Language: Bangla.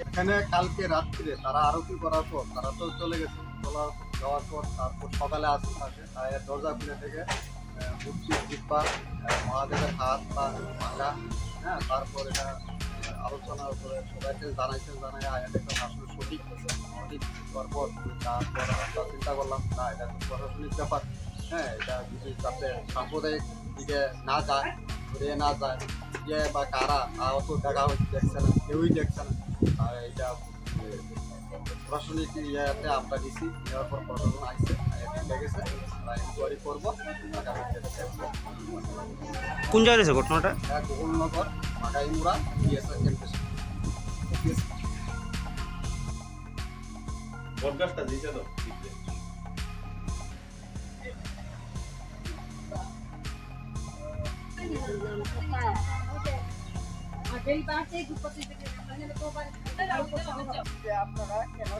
এখানে কালকে রাত্রিরে তারা আরতি করার পর, তারা তো চলে গেছে চলার যাওয়ার পর তারপর সকালে আসতে থাকে। তাদের দরজা খুলে থেকে মূর্তি, জিব্বা মহাদেবের হাত, পা ভাঙা হ্যাঁ তারপর এটা আলোচনার করে সবাইকে জানাইছে জানাই এটা তো আসলে সঠিক সঠিক হওয়ার পর তারপর আমরা চিন্তা করলাম, না, এটা প্রশাসনিক ব্যাপার। হ্যাঁ এটা যদি যাতে সাম্প্রদায়িক দিকে না যায় ঘুরে না যায় যে বা কারা আহত দেখা হচ্ছে দেখছে না কেউই দেখছে না। আর এটা প্রশাসনিক ইয়েতে আমরা দিছি নেওয়ার পর প্রশাসন আসছে গেছে আমরা ইনকোয়ারি করব। কোন জায়গায় হয়েছে ঘটনাটা? গোকুলনগর মাগাইমুড়া বিএসএফ ক্যাম্পাস পডকাস্টটা দিছে তো আপনারা কেন